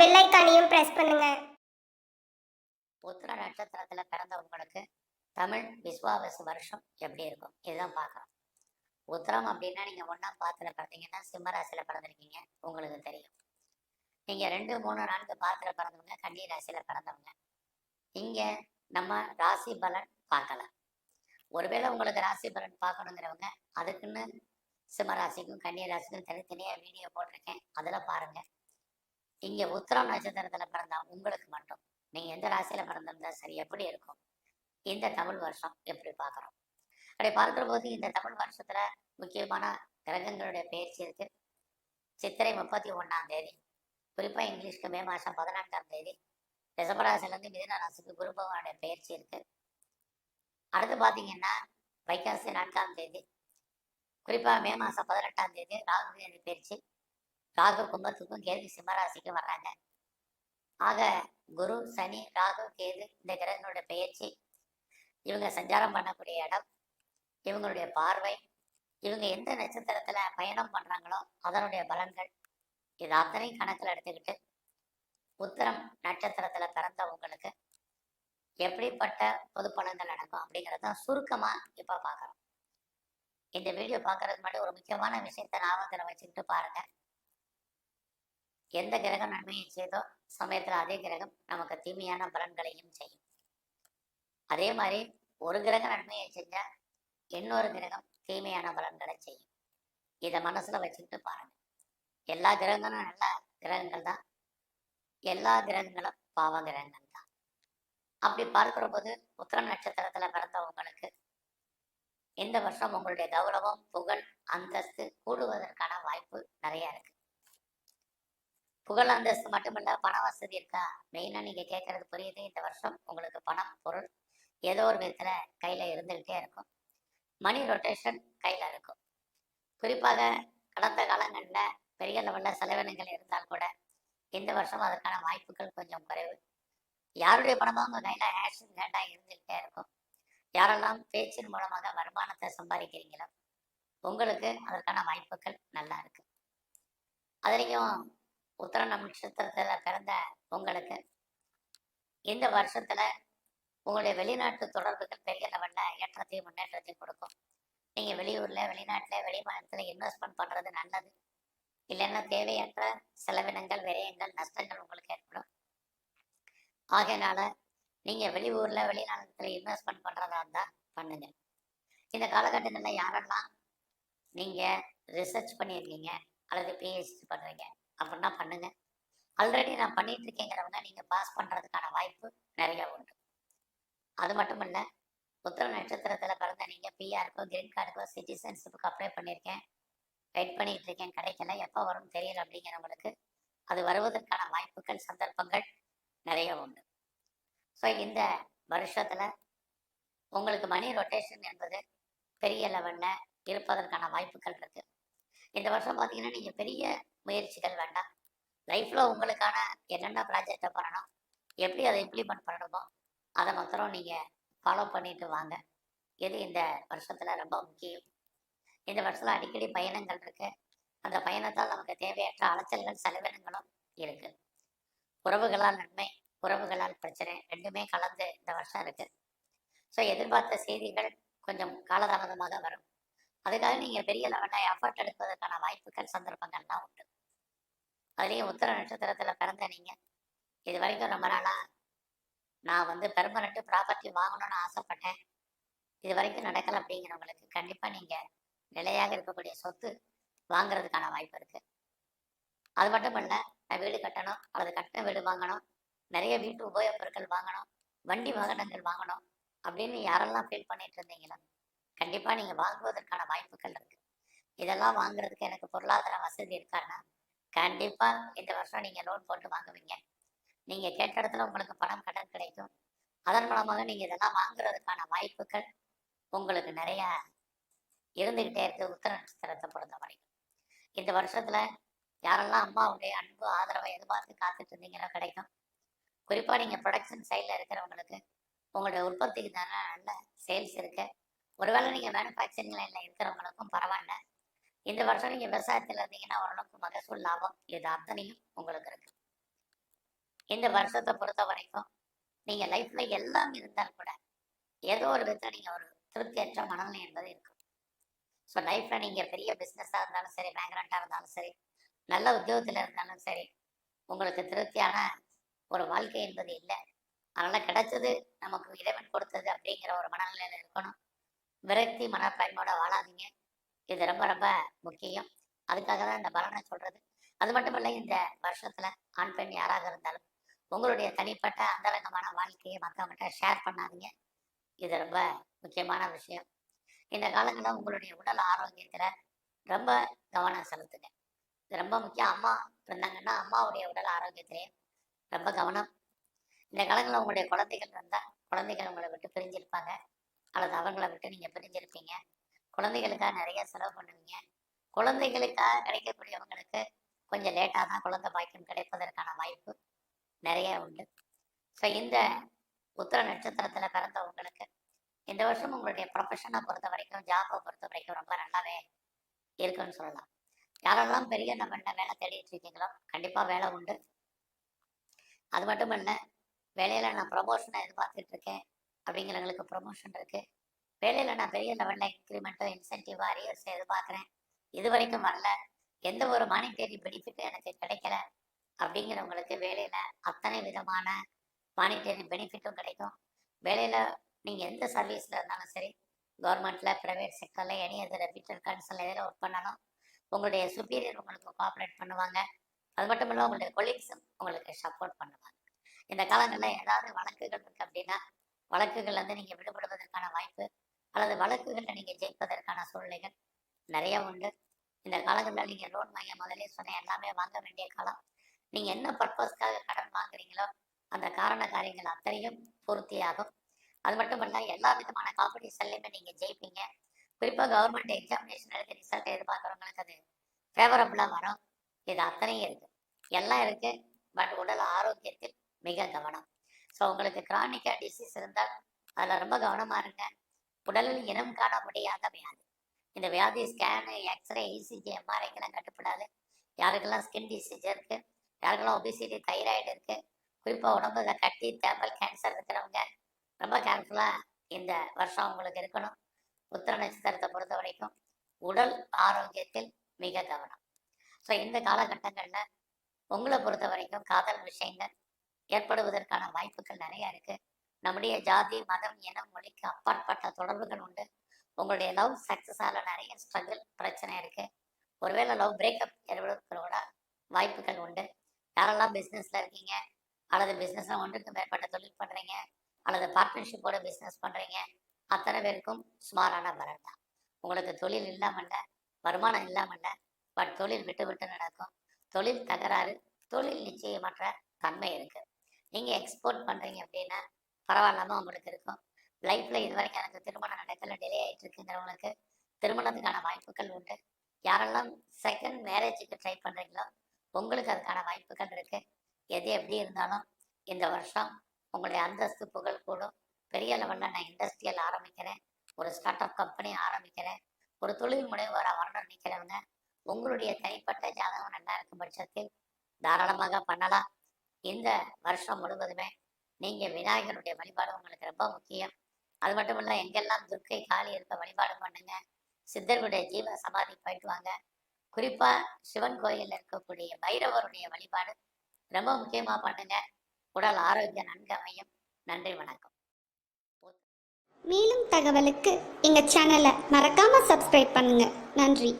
Bell ஐக்கானையும் press பண்ணுங்க. உத்திர நட்சத்திரத்துல பிறந்தவங்களுக்கு தமிழ் விஸ்வாவசு வருஷம் எப்படி இருக்கும்? இதுதான் பார்க்கலாம். உத்திரம் அப்படின்னா நீங்க ஒன்னா பாத்துல பிறந்தீங்கன்னா சிம்மராசியில பிறந்திருக்கீங்க. உங்களுக்கு தெரியும். நீங்க ரெண்டு மூணு நான்கு பாத்துல பிறந்தவங்க கன்னி ராசியில பிறந்தவங்க. இங்க நம்ம ராசி பலன் பார்க்கலாம். ஒருவேளை உங்களுக்கு ராசி பலன் பார்க்கணுங்கிறவங்க அதுக்குன்னு சிம்மராசிக்கும் கன்னியராசிக்கும் கன்னி ராசிக்கும் தனித்தனியா வீடியோ போட்டிருக்கேன். அதுல பாருங்க. இங்க உத்திரம் நட்சத்திரத்துல பிறந்தா உங்களுக்கு மட்டும். நீங்க எந்த ராசியில பிறந்திருந்தா சரி எப்படி இருக்கும்? இந்த தமிழ் வருஷம் எப்படி பார்க்குறோம்? அப்படி பார்க்கிற போது இந்த தமிழ் வருஷத்துல முக்கியமான கிரகங்களுடைய பயிற்சி இருக்கு. சித்திரை முப்பத்தி ஒண்ணாம் தேதி குறிப்பா இங்கிலீஷ்க்கு மே மாசம் பதினான்காம் தேதி ரிஷபராசிலேருந்து மிதுன ராசிக்கு குரு பகவானுடைய பயிற்சி இருக்கு. அடுத்து பார்த்தீங்கன்னா வைகாசி நான்காம் தேதி குறிப்பா மே மாசம் பதினெட்டாம் தேதி ராகு பயிற்சி. ராகு கும்பத்துக்கும் கேது சிம்மராசிக்கும் வர்றாங்க. ஆக குரு சனி ராகு கேது இந்த கிரகங்களுடைய பெயர்ச்சி இவங்க சஞ்சாரம் பண்ணக்கூடிய இடம் இவங்களுடைய பார்வை இவங்க எந்த நட்சத்திரத்துல பயணம் பண்றாங்களோ அதனுடைய பலன்கள் இது அத்தனையும் கணக்கில் எடுத்துக்கிட்டு உத்தரம் நட்சத்திரத்துல பிறந்த உங்களுக்கு எப்படிப்பட்ட பொது பலன்கள் நடக்கும் அப்படிங்கிறத சுருக்கமா இப்ப பாக்குறோம். இந்த வீடியோ பாக்குறதுக்கு முன்னாடி ஒரு முக்கியமான விஷயத்த ஞாபகத்தில் வச்சுக்கிட்டு பாருங்க. எந்த கிரகம் நன்மையை செய்தோ சமயத்துல அதே கிரகம் நமக்கு தீமையான பலன்களையும் செய்யும். அதே மாதிரி ஒரு கிரகம் நன்மையை செஞ்சால் இன்னொரு கிரகம் தீமையான பலன்களை செய்யும். இதை மனசுல வச்சுக்கிட்டு பாருங்க. எல்லா கிரகங்களும் நல்ல கிரகங்கள் தான். எல்லா கிரகங்களும் பாவ கிரகங்கள் தான். அப்படி பார்க்கிற போது உத்திர நட்சத்திரத்துல பிறந்தவங்களுக்கு இந்த வருஷம் உங்களுடைய கௌரவம் புகழ் அந்தஸ்து கூடுவதற்கான வாய்ப்பு நிறைய இருக்கு. புகழ் அந்தஸ்து மட்டுமில்ல பண வசதி இருக்கா? மெயினா நீங்க கேட்கறது புரியுது. இந்த வருஷம் உங்களுக்கு பணம் பொருள் ஏதோ ஒரு விதத்துல கையில இருந்துகிட்டே இருக்கும். மணி ரொட்டேஷன் கையில இருக்கும். குறிப்பாக கடந்த காலங்கள்ல பெரிய லெவல்ல செலவினங்கள் இருந்தால் கூட இந்த வருஷம் அதற்கான வாய்ப்புகள் கொஞ்சம் குறைவு. யாருடைய பணமும் உங்க கையில ஆக்ஷன் இருந்துகிட்டே இருக்கும். யாரெல்லாம் பேச்சின் மூலமாக வருமானத்தை சம்பாதிக்கிறீங்களோ உங்களுக்கு அதற்கான வாய்ப்புகள் நல்லா இருக்கு. அதுலேயும் உத்தர நட்சத்திரத்துல பிறந்த உங்களுக்கு இந்த வருஷத்துல உங்களுடைய வெளிநாட்டு தொடர்புகள் பெரிய லெவல்ல ஏற்றத்தையும் முன்னேற்றத்தையும் கொடுக்கும். நீங்க வெளியூர்ல வெளிநாட்டுல வெளி மாநிலத்துல இன்வெஸ்ட்மெண்ட் பண்றது நல்லது. இல்லைன்னா தேவையற்ற செலவினங்கள் விரயங்கள் நஷ்டங்கள் உங்களுக்கு ஏற்படும். ஆகையினால நீங்க வெளியூர்ல வெளிநாட்டுல இன்வெஸ்ட்மெண்ட் பண்றதா இருந்தா பண்ணுங்க. இந்த காலகட்டத்தில் யாரெல்லாம் நீங்க ரிசர்ச் பண்ணியிருக்கீங்க அல்லது பிஹெச்டி பண்றீங்க அப்படின்னா பண்ணுங்க. ஆல்ரெடி நான் பண்ணிட்டு இருக்கேங்கிறவங்க நீங்க பாஸ் பண்றதுக்கான வாய்ப்பு நிறைய உண்டு. அது மட்டும் இல்ல உத்தர நட்சத்திரத்துல பிறந்த நீங்க பிஆருக்கோ கிரீன் கார்டுக்கோ சிட்டிசன்ஷிப்புக்கு அப்ளை பண்ணியிருக்கேன். வெயிட் பண்ணிட்டு இருக்கேன் கிடைக்கல. எப்போ வரும்னு தெரியல அப்படிங்கிறவங்களுக்கு அது வருவதற்கான வாய்ப்புகள் சந்தர்ப்பங்கள் நிறைய உண்டு. ஸோ இந்த வருஷத்துல உங்களுக்கு மணி ரொட்டேஷன் என்பது பெரிய லெவல்ல இருப்பதற்கான வாய்ப்புகள் இருக்கு. இந்த வருஷம் பார்த்தீங்கன்னா நீங்க பெரிய முயற்சிகள் வேண்டாம். லைஃப்ல உங்களுக்கான என்னென்ன ப்ராஜெக்டை பண்ணணும் எப்படி அதை இம்ப்ளிமெண்ட் பண்ணணுமோ அதை மாத்திரம் நீங்கள் ஃபாலோ பண்ணிட்டு வாங்க. இது இந்த வருஷத்துல ரொம்ப முக்கியம். இந்த வருஷத்துல அடிக்கடி பயணங்கள் இருக்கு. அந்த பயணத்தால் நமக்கு தேவையற்ற அலைச்சல்கள் செலவினங்களும் இருக்கு. உறவுகளால் நன்மை உறவுகளால் பிரச்சனை ரெண்டுமே கலந்து இந்த வருஷம் இருக்கு. ஸோ எதிர்பார்த்த செய்திகள் கொஞ்சம் காலதாமதமாக வரும். அதுக்காக நீங்க பெரிய லெவலில் எஃபர்ட் எடுப்பதற்கான வாய்ப்புகள் சந்தர்ப்பங்கள்லாம் உண்டு. அதுலேயும் உத்தர நட்சத்திரத்துல பிறந்த நீங்க. இது வரைக்கும் ரொம்ப நாளா நான் வந்து பெர்மனண்ட் ப்ராப்பர்ட்டி வாங்கணும்னு ஆசைப்பட்டேன். இது வரைக்கும் நடக்கல அப்படிங்கிறவங்களுக்கு கண்டிப்பா நீங்க நிலையாக இருக்கக்கூடிய சொத்து வாங்குறதுக்கான வாய்ப்பு இருக்கு. அது மட்டும் இல்ல நான் வீடு கட்டணும் அல்லது கட்டின வீடு வாங்கணும் நிறைய வீட்டு உபயோகப் பொருட்கள் வாங்கணும் வண்டி வாகனங்கள் வாங்கணும் அப்படின்னு யாரெல்லாம் ஃபீல் பண்ணிட்டு இருந்தீங்களோ? கண்டிப்பா நீங்க வாங்குவதற்கான வாய்ப்புகள் இருக்கு. இதெல்லாம் வாங்குறதுக்கு எனக்கு பொருளாதார வசதி இருக்கான்னா கண்டிப்பா இந்த வருஷம் நீங்க லோன் போட்டு வாங்குவீங்க. நீங்க கேட்ட இடத்துல உங்களுக்கு பணம் கடன் கிடைக்கும். அதன் மூலமாக நீங்க இதெல்லாம் வாங்குறதுக்கான வாய்ப்புகள் உங்களுக்கு நிறைய இருந்துகிட்டே இருக்கு உத்தர நட்சத்திரத்தை பொறுத்த வரைக்கும் இந்த வருஷத்துல யாரெல்லாம் அம்மாவுடைய அன்பு ஆதரவை எதிர்பார்த்து காத்துட்டு இருந்தீங்களோ கிடைக்கும். குறிப்பா நீங்க ப்ரொடக்ஷன் சைட்ல இருக்கிறவங்களுக்கு உங்களுடைய உற்பத்திக்கு தானே நல்ல சேல்ஸ் இருக்கு. ஒருவேளை நீங்க மேனுஃபேக்சரிங் லைன்ல இருக்கிறவங்களுக்கும் பரவாயில்ல. இந்த வருஷம் நீங்க விவசாயத்துல இருந்தீங்கன்னா ஓரளவுக்கு மகசூல் லாபம் இது அத்தனையும் உங்களுக்கு இருக்கு. இந்த வருஷத்தை பொறுத்த வரைக்கும் நீங்க லைஃப்பில் எல்லாம் இருந்தால் கூட ஏதோ ஒரு விதத்தில் நீங்க ஒரு திருப்தியற்ற மனநிலை என்பது இருக்கும். ஸோ லைஃப்ல நீங்க பெரிய பிஸ்னஸாக இருந்தாலும் சரி பேக்ரவுண்டா இருந்தாலும் சரி நல்ல உத்தியோகத்துல இருந்தாலும் சரி உங்களுக்கு திருப்தியான ஒரு வாழ்க்கை என்பது இல்லை. அதனால் கிடைச்சது நமக்கு இறைவன் கொடுத்தது அப்படிங்கிற ஒரு மனநிலையில இருக்கணும். விரக்தி மனப்பான்மையோட வாழாதீங்க. இது ரொம்ப ரொம்ப முக்கியம். அதுக்காக தான் இந்த பலனை சொல்றது. அது மட்டும் இல்லை இந்த வருஷத்துல ஆண் பெண் யாராக இருந்தாலும் உங்களுடைய தனிப்பட்ட அந்தரங்கமான வாழ்க்கையை மக்கள்கிட்ட ஷேர் பண்ணாதீங்க. இது ரொம்ப முக்கியமான விஷயம். இந்த காலங்களில் உங்களுடைய உடல் ஆரோக்கியத்தில் ரொம்ப கவனம் செலுத்துங்க. இது ரொம்ப முக்கியம். அம்மா இருந்தாங்கன்னா அம்மாவுடைய உடல் ஆரோக்கியத்திலேயே ரொம்ப கவனம். இந்த காலங்களில் உங்களுடைய குழந்தைகள் இருந்தால் குழந்தைகள் உங்களை விட்டு பிரிஞ்சிருப்பாங்க. அல்லது அவங்கள விட்டு நீங்கள் பிரிஞ்சிருப்பீங்க குழந்தைகளுக்காக நிறைய செலவு பண்ணுவீங்க. குழந்தைகளுக்காக கிடைக்கக்கூடியவங்களுக்கு கொஞ்சம் லேட்டாக தான் குழந்தை பாக்கியம் கிடைப்பதற்கான வாய்ப்பு நிறைய உண்டு. ஸோ இந்த உத்தர நட்சத்திரத்தில் பிறந்த உங்களுக்கு இந்த வருஷம் உங்களுடைய ப்ரொஃபஷனை பொறுத்த வரைக்கும் ஜாபை பொறுத்த வரைக்கும் ரொம்ப நல்லாவே இருக்குன்னு சொல்லலாம். யாரெல்லாம் பெரிய நம்ம என்ன வேலை தேடிட்டு இருக்கீங்களோ கண்டிப்பாக வேலை உண்டு. அது மட்டும் இல்லை வேலையில் நான் ப்ரொமோஷனை எதிர்பார்த்துட்டு இருக்கேன். அப்படிங்கிறவங்களுக்கு ப்ரொமோஷன் இருக்கு. வேலையில் நான் பெரிய லெவலில் இன்க்ரிமெண்ட்டோ இன்சென்டிவோ அரியர்ஸ் எதிர்பார்க்குறேன். இது வரைக்கும் வரல. எந்த ஒரு மானிட்டரி பெனிஃபிட்டும் எனக்கு கிடைக்கல. அப்படிங்கிறவங்களுக்கு வேலையில் அத்தனை விதமான மானிட்டரி பெனிஃபிட்டும் கிடைக்கும். வேலையில் நீங்கள் எந்த சர்வீஸில் இருந்தாலும் சரி கவர்மெண்ட்டில் ப்ரைவேட் செக்டரில் எனி அது ரெப்யூட்டட் கன்சல் எதில் ஒர்க் பண்ணாலும் உங்களுடைய சுப்பீரியர் உங்களுக்கு கோஆப்ரேட் பண்ணுவாங்க. அது மட்டும் இல்லாமல் உங்களுடைய கொலீக்ஸும் உங்களுக்கு சப்போர்ட் பண்ணுவாங்க. இந்த காலங்களில் ஏதாவது வழக்குகள் இருக்கு அப்படின்னா வழக்குகள்ல இருந்து நீங்கள் விடுபடுவதற்கான வாய்ப்பு அல்லது வழக்குகளில் நீங்கள் ஜெயிப்பதற்கான சூழ்நிலைகள் நிறைய உண்டு. இந்த காலகட்டத்தில் நீங்கள் லோன் வாங்க முதலே சொன்ன எல்லாமே வாங்க வேண்டிய காலம். நீங்கள் என்ன பர்பஸ்க்காக கடன் வாங்குறீங்களோ அந்த காரண காரியங்கள் அத்தனையும் பூர்த்தியாகும். அது மட்டும் எல்லா விதமான காம்படிஷன்லையுமே நீங்கள் ஜெயிப்பீங்க. குறிப்பாக கவர்மெண்ட் எக்ஸாமினேஷன் எழுதி ரிசல்ட் எதிர்பார்க்குறவங்களுக்கு அது ஃபேவரபுளாக வரும். இது அத்தனையும் இருக்கு. எல்லாம் இருக்கு. பட் உடல் ஆரோக்கியத்தில் மிக கவனம். ஸோ உங்களுக்கு கிரானிக்காக டிசீஸ் இருந்தால் அதில் ரொம்ப கவனமாக இருங்க. உடலில் இனம் காண முடியாத வியாதி. இந்த வியாதி ஸ்கேனு எக்ஸ்ரே இசிஜி எம்ஆர்ஐக்கெல்லாம் கட்டுப்படாது. யாருக்கெல்லாம் ஸ்கின் டிசீஸ் இருக்குது யாருக்கெல்லாம் ஒபிசிட்டி தைராய்டு இருக்குது குறிப்பாக உடம்புல கட்டி தேம்பல் கேன்சர் இருக்கிறவங்க ரொம்ப கேர்ஃபுல்லாக இந்த வருஷம் உங்களுக்கு இருக்கணும். உத்திர நட்சத்திரத்தை பொறுத்த வரைக்கும் உடல் ஆரோக்கியத்தில் மிக கவனம். ஸோ இந்த காலகட்டங்களில் உங்களை பொறுத்த வரைக்கும் காதல் விஷயங்கள் ஏற்படுவதற்கான வாய்ப்புகள் நிறைய இருக்கு. நம்முடைய ஜாதி மதம் இனம் மொழிக்கு அப்பாற்பட்ட தொடர்புகள் உண்டு. உங்களுடைய லவ் சக்சஸ் ஆகல நிறைய ஸ்ட்ரகிள் பிரச்சனை இருக்கு. ஒருவேளை லவ் பிரேக்கப் ஏற்படுவதோட வாய்ப்புகள் உண்டு. யாரெல்லாம் பிஸ்னஸ்ல இருக்கீங்க? அல்லது பிஸ்னஸ்ல ஒன்றுக்கு மேற்பட்ட தொழில் பண்றீங்க? அல்லது பார்ட்னர்ஷிப்போட பிஸ்னஸ் பண்றீங்க? அத்தனை பேருக்கும் சுமாரான பலன் தான். உங்களுக்கு தொழில் இல்லாமல்ல வருமானம் இல்லாமல்ல பட் தொழில் விட்டு விட்டு நடக்கும். தொழில் தகராறு தொழில் நிச்சயமற்ற தன்மை இருக்கு. நீங்க எக்ஸ்போர்ட் பண்றீங்க அப்படின்னா பரவாயில்லாம உங்களுக்கு இருக்கும். லைஃப்ல இது வரைக்கும் எனக்கு திருமணம் நடக்கல டிலே ஆயிட்டு இருக்குங்கிறவங்களுக்கு திருமணத்துக்கான வாய்ப்புகள் உண்டு. யாரெல்லாம் செகண்ட் மேரேஜுக்கு ட்ரை பண்றீங்களோ உங்களுக்கு அதுக்கான வாய்ப்புகள் இருக்கு. எது எப்படி இருந்தாலும் இந்த வருஷம் உங்களுடைய அந்தஸ்து புகழ் கூடும். பெரிய லெவலில் நான் இண்டஸ்ட்ரியல் ஆரம்பிக்கிறேன். ஒரு ஸ்டார்ட் அப் கம்பெனி ஆரம்பிக்கிறேன். ஒரு தொழில் முனைவோராக வரணும்னு நினைக்கிறவங்க உங்களுடைய தனிப்பட்ட ஜாதகம் நல்லா இருக்கும் பட்சத்தில் தாராளமாக பண்ணலாம். இந்த வருஷம் முழுவதுமே நீங்க விநாயகருடைய வழிபாடு உங்களுக்கு ரொம்ப முக்கியம். அது மட்டும் இல்ல எங்கெல்லாம் துர்க்கை காளி இருக்க வழிபாடு பண்ணுங்க சித்தர்களுடைய ஜீவ சமாதி போயிட்டு வாங்க. குறிப்பா சிவன் கோயிலில் இருக்கக்கூடிய பைரவருடைய வழிபாடு ரொம்ப முக்கியமா பண்ணுங்க. உடல் ஆரோக்கியம் நன்கு அமையும். நன்றி வணக்கம். மேலும் தகவலுக்கு எங்கள் சேனலை மறக்காமல் சப்ஸ்கிரைப் பண்ணுங்கள் நன்றி.